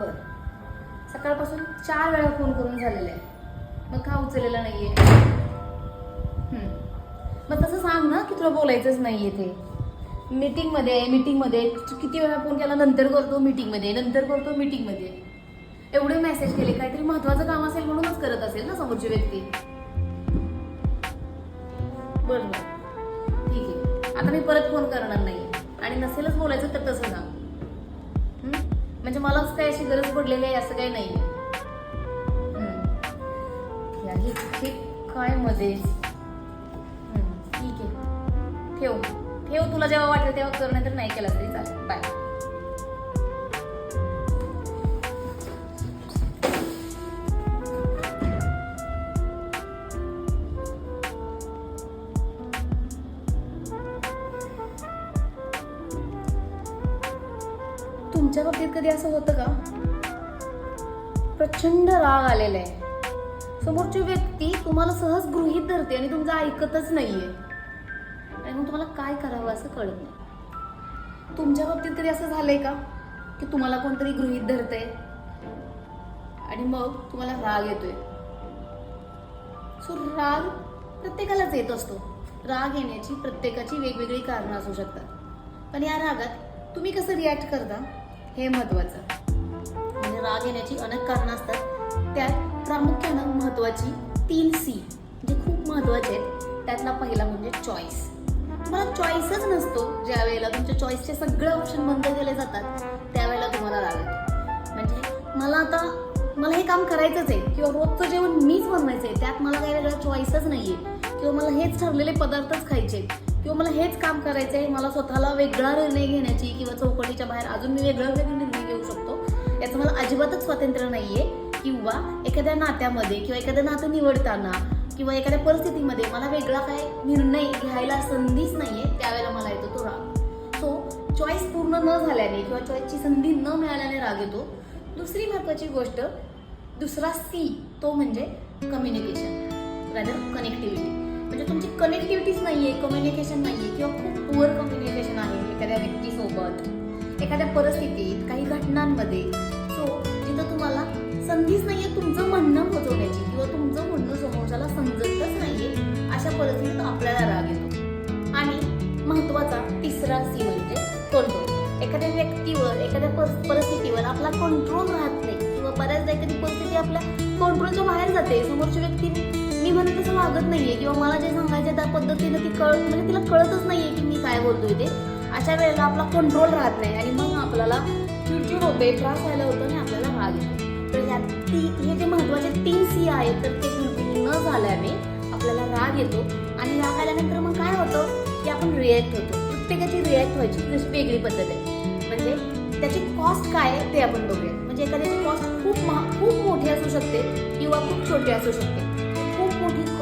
बर. सकाळपासून चार वेळा फोन करून झालेला आहे. मग का उचललेला नाहीये? आहे मग तसं सांग ना की तुला बोलायचंच नाहीये ते. मीटिंगमध्ये आहे मीटिंगमध्ये किती वेळा फोन केला? नंतर करतो मीटिंगमध्ये नंतर करतो मीटिंगमध्ये एवढे मेसेज केले काहीतरी महत्वाचं काम असेल म्हणूनच करत असेल ना समोरची व्यक्ती. बरं बरं. ठीक आहे. आता मी परत फोन करणार नाही आणि नसेलच बोलायचं तर तसं सांग. म्हणजे मलाच काही अशी गरज पडलेली आहे असं काही नाही हे काय मध्ये? ठीक आहे. ठेव. ठेव तुला जेव्हा वाटेल तेव्हा कर नाही तर नाही केलं तरी चालेल. बाय तुमच्या बाबतीत कधी असं होतं का? प्रचंड राग आलेला आहे समोरची व्यक्ती तुम्हाला सहज गृहीत धरते आणि तुमचं ऐकतच नाहीये. आणि मग तुम्हाला काय करावं असं कळत नाही. तुमच्या बाबतीत कधी असं झालंय का? की तुम्हाला कोणतरी गृहीत धरते आणि मग तुम्हाला राग येतोय. सो राग प्रत्येकालाच येत असतो. राग येण्याची प्रत्येकाची वेगवेगळी कारणं असू शकतात. पण या रागात तुम्ही कसं रिॲक्ट करता? हे महत्वाचं म्हणजे राग येण्याची अनेक कारणं असतात. त्यात प्रामुख्यानं महत्वाची तीन सी जे खूप महत्त्वाचे आहेत. त्यातला पहिला म्हणजे चॉईस तुम्हाला चॉईसच नसतो ज्या वेळेला तुमच्या चॉईसचे सगळे ऑप्शन बंद केले जातात त्यावेळेला तुम्हाला राग येतो. म्हणजे मला आता मला हे काम करायचंच आहे किंवा रोजचं जेवण मीच बनवायचं आहे त्यात मला काही वेगळा चॉईसच नाही आहे किंवा मला हेच ठरलेले पदार्थच खायचे आहेत किंवा मला हेच काम करायचं आहे मला स्वतःला वेगळा निर्णय घेण्याची किंवा चौकटीच्या बाहेर अजून मी वेगळा वेगळा निर्णय घेऊ शकतो. याचं मला अजिबातच स्वातंत्र्य नाही आहे किंवा एखाद्या नात्यामध्ये किंवा एखादं नातं निवडताना किंवा एखाद्या परिस्थितीमध्ये मला वेगळा काय निर्णय घ्यायला संधीच नाही आहे त्यावेळेला मला येतो तो राग. सो चॉईस पूर्ण न झाल्याने किंवा चॉईसची संधी न मिळाल्याने राग येतो. दुसरी महत्त्वाची गोष्ट दुसरा सी तो म्हणजे कम्युनिकेशन रॅदर कनेक्टिव्हिटी म्हणजे तुमची कनेक्टिव्हिटीच आहे कम्युनिकेशन नाही आहे किंवा खूप पुअर कम्युनिकेशन आहे एखाद्या व्यक्तीसोबत एखाद्या परिस्थितीत काही घटनांमध्ये. सो जिथं तुम्हाला संधीच नाही आहे तुमचं म्हणणं पोचवण्याची किंवा तुमचं म्हणणं समोरच्याला समजतच नाही आहे अशा परिस्थितीत आपल्याला राग येतो. आणि महत्त्वाचा तिसरा सी म्हणजे कंट्रोल एखाद्या व्यक्तीवर एखाद्या परिस्थितीवर आपला कंट्रोल राहत नाही किंवा बऱ्याचदा एखादी परिस्थिती आपल्या कंट्रोलच्या बाहेर जाते समोरची व्यक्ती मी म्हणत तसं वागत नाहीये. किंवा मला जे सांगायचं त्या पद्धतीनं ती कळून म्हणजे तिला कळतच नाहीये की मी काय बोलतोय ते. अशा वेळेला आपला कंट्रोल राहत नाही. आणि मग आपल्याला चिडचिड होते त्रास व्हायला होतो आणि आपल्याला राग येतो. तर ह्या ती हे जे महत्त्वाचे तीन सी आहेत तर ते fulfill न झाल्याने आपल्याला राग येतो. आणि राग आल्यानंतर मग काय होतं? की आपण रिॲक्ट होतो. प्रत्येकाची रिॲक्ट व्हायची. जशी वेगळी पद्धत आहे. म्हणजे त्याची कॉस्ट काय आहे ते आपण बघूया. म्हणजे एखाद्याची कॉस्ट खूप महा खूप मोठी असू शकते किंवा खूप छोटी असू शकते.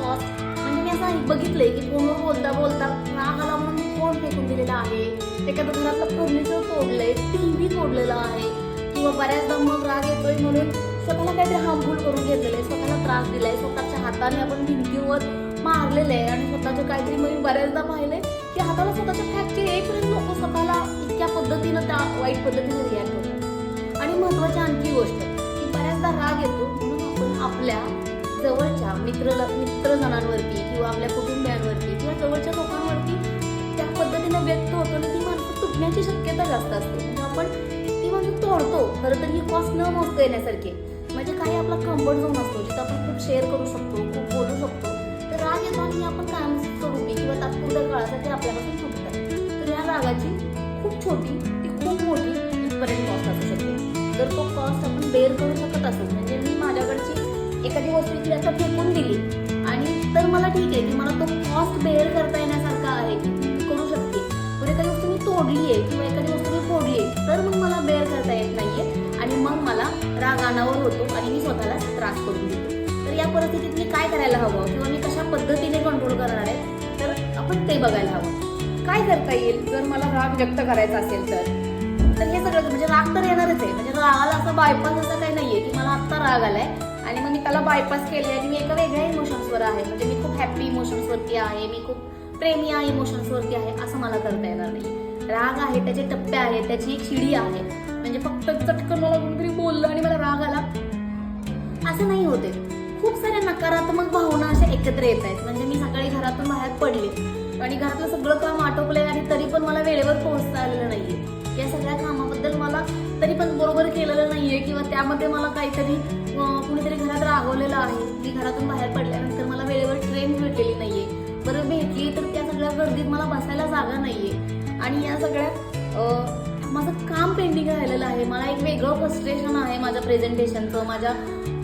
बॉस म्हणजे मी असं बघितलंय की फोनवर बोलता बोलता राग आला म्हणून फोन फेकून दिलेला आहे. एखादं घरातलं फर्निचर तोडलंय टीव्ही तोडलेला आहे. किंवा बऱ्याचदा मग राग येतोय म्हणून स्वतःला काहीतरी हार्मफुल करून घेतलेलं आहे स्वतःला त्रास दिलाय स्वतःच्या हाताने आपण भिंतीवर मारलेलं आहे आणि स्वतःचं काहीतरी मी बऱ्याचदा पाहिलंय की हाताला स्वतःच्या फ्रॅक्चर येईपर्यंत लोक स्वतःला इतक्या पद्धतीनं त्या वाईट पद्धतीने रिॲक्ट होतात आणि महत्वाची आणखी गोष्ट की बऱ्याचदा राग येतो म्हणून आपण आपल्या जवळच्या मित्र मित्रजणांवरती किंवा आपल्या कुटुंबियांवरती किंवा जवळच्या लोकांवरती त्या पद्धतीनं व्यक्त होतो आणि ती माणसं तुटण्याची शक्यता जास्त असते. म्हणजे आपण ती माणसं तोडतो. खरं तर ही कॉस्ट न मोजता येण्यासारखी. म्हणजे काही आपला कम्फर्ट झोन असतो जिथं आपण खूप शेअर करू शकतो खूप बोलू शकतो. तर राग येतो आणि आपण कायमस्वरूपी किंवा तात्पुरत्या काळासाठी आपल्यापासून तुटतात तर या रागाची खूप छोटी ती खूप मोठी इथपर्यंत कॉस्ट असू शकते. जर तो कॉस्ट आपण बेअर करू शकत असू म्हणजे मी माझ्याकडची एखादी वस्तू ती असं फेकून दिली. आणि तर मला ठीक आहे की मला तो कॉस्ट बेअर करता येण्यासारखा आहे की मी करू शकते. पण एखादी वस्तू मी तोडली आहे किंवा एखादी वस्तू मी फोडली आहे तर मग मला बेअर करता येत नाहीये. आणि मग मला राग अनावर होतो आणि मी स्वतःला त्रास करून देतो. तर या परिस्थितीत मी काय करायला हवं? किंवा मी कशा पद्धतीने कंट्रोल करणार आहे? तर आपण ते बघायला हवं. काय करता येईल? जर मला राग व्यक्त करायचा असेल तर? तर हे सगळं म्हणजे राग तर येणारच आहे. म्हणजे रागाला असं बायपास असं काही नाहीये की मला आत्ता राग आलाय. आणि मग मी त्याला बायपास केले आणि मी एका वेगळ्या इमोशन्सवर आहे. म्हणजे मी खूप हॅप्पी इमोशन्सवरती आहे मी खूप प्रेमी या इमोशन्सवरती आहे असं मला करता येणार नाही. राग आहे त्याचे टप्पे आहेत त्याची एक शिडी आहे. म्हणजे फक्त चटकन मला कोणीतरी बोललं आणि मला राग आला. असं नाही होते खूप साऱ्या नकारात्मक भावना अशा एकत्र येत आहेत. म्हणजे मी सकाळी घरातून बाहेर पडले आणि घरातलं सगळं काम आटोपलंय आणि तरी पण मला वेळेवर पोहोचता आलेलं नाहीये. या सगळ्या कामाबद्दल मला तरी पण बरोबर केलेलं नाहीये किंवा त्यामध्ये मला काहीतरी कुणीतरी घरात रागवलेलं आहे मी घरातून बाहेर पडल्यानंतर मला वेळेवर ट्रेन भेटलेली नाहीये. बरं भेटली तर त्या सगळ्या गर्दीत मला बसायला जागा नाहीये. आणि या सगळ्यात माझं काम पेंडिंग राहिलेलं आहे. मला एक वेगळं फ्रस्ट्रेशन आहे माझ्या प्रेझेंटेशनचं माझ्या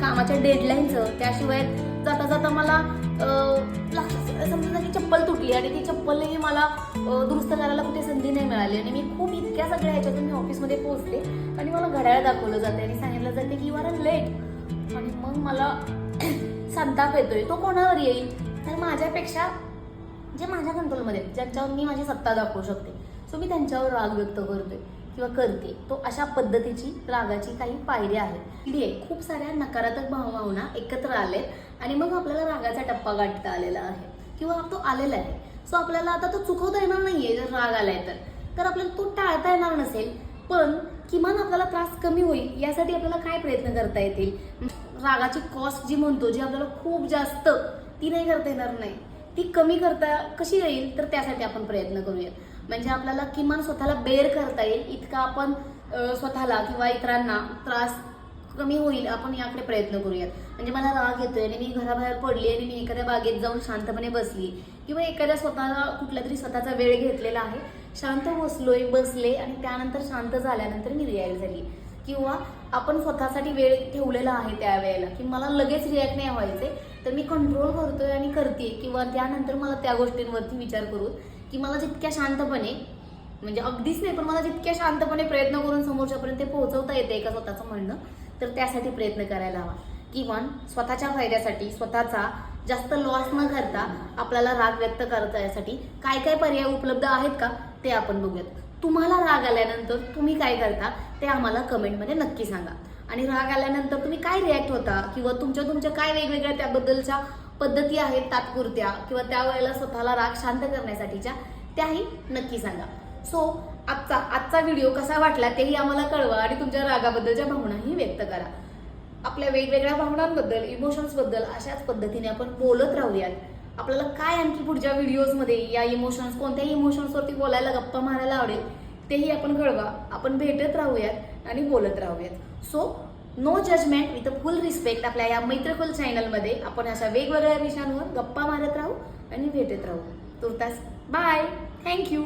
कामाच्या डेडलाईनचं त्याशिवाय जाता जाता मला समजा की चप्पल तुटली आणि ती चप्पलही मला दुरुस्त करायला कुठे संधी नाही मिळाली. आणि मी खूप इतक्या सगळ्या ह्याच्यातून मी ऑफिसमध्ये पोहोचते आणि मला घड्याळ दाखवलं जाते आणि सांगितलं जाते की यू आर लेट आणि मग मला संताप येतोय. तो कोणावर येईल? तर माझ्यापेक्षा जे माझ्या कंट्रोलमध्ये आहेत, ज्यांच्यावर मी माझी सत्ता दाखवू शकते सो मी त्यांच्यावर राग व्यक्त करतोय किंवा करते. तो अशा पद्धतीची रागाची काही पायऱ्या आहेत इथे आहे खूप साऱ्या नकारात्मक भावभावना एकत्र आलेत आणि मग आपल्याला रागाचा टप्पा गाठता आलेला आहे किंवा तो आलेला आहे. सो आपल्याला आता तो चुकवता येणार नाहीये जर राग आलाय तर. तर आपल्याला तो टाळता येणार नसेल पण किमान आपल्याला त्रास कमी होईल यासाठी आपल्याला काय प्रयत्न करता येतील? रागाची कॉस्ट जी म्हणतो जी आपल्याला खूप जास्त ती नाही करता येणार नाही. ती कमी करता कशी येईल तर त्यासाठी आपण प्रयत्न करूया म्हणजे आपल्याला किमान स्वतःला बेर करता येईल इतका आपण स्वतःला किंवा इतरांना त्रास कमी होईल आपण याकडे प्रयत्न करूयात. म्हणजे मला राग येतोय आणि मी घराबाहेर पडली आणि मी एखाद्या बागेत जाऊन शांतपणे बसली किंवा एखाद्या स्वतःला कुठल्या तरी स्वतःचा वेळ घेतलेला आहे शांत बसलोय बसले आणि त्यानंतर शांत झाल्यानंतर मी रिॲक्ट झाली. किंवा आपण स्वतःसाठी वेळ ठेवलेला आहे त्या वेळेला की मला लगेच रिॲक्ट नाही व्हायचे तर मी कंट्रोल करतोय आणि करते किंवा त्यानंतर मला त्या गोष्टींवरती विचार करून की मला जितक्या शांतपणे म्हणजे अगदीच नाही पण मला जितक्या शांतपणे प्रयत्न करून समोरच्यापर्यंत ते पोहोचवता येते का स्वतःचं म्हणणं तर त्यासाठी प्रयत्न करायला हवा. किंवा स्वतःच्या फायद्यासाठी स्वतःचा जास्त लॉस न करता आपल्याला राग व्यक्त करता यासाठी काय काय पर्याय उपलब्ध आहेत का ते आपण बघूयात. तुम्हाला राग आल्यानंतर तुम्ही काय करता ते आम्हाला कमेंटमध्ये नक्की सांगा. आणि राग आल्यानंतर तुम्ही काय रिॲक्ट होता? किंवा तुमच्या तुमच्या काय वेगवेगळ्या त्याबद्दलच्या पद्धती आहेत तात्पुरत्या? किंवा त्यावेळेला स्वतःला राग शांत करण्यासाठीच्या? त्याही नक्की सांगा. सो आजचा आजचा व्हिडिओ कसा वाटला तेही आम्हाला कळवा आणि तुमच्या रागाबद्दलच्या भावनाही व्यक्त करा. आपल्या वेगवेगळ्या भावनांबद्दल इमोशन्सबद्दल अशाच पद्धतीने आपण बोलत राहूयात. आपल्याला काय आणखी पुढच्या व्हिडिओजमध्ये या इमोशन्स कोणत्याही इमोशन्सवरती बोलायला गप्पा मारायला आवडेल तेही आपण कळवा आपण भेटत राहूयात आणि बोलत राहूयात. So no judgement with a full respect आपल्या या मैत्रकुल चॅनलमध्ये आपण अशा वेगवेगळ्या विषयांवर गप्पा मारत राहू आणि भेटत राहू. तुर्तास बाय थँक्यू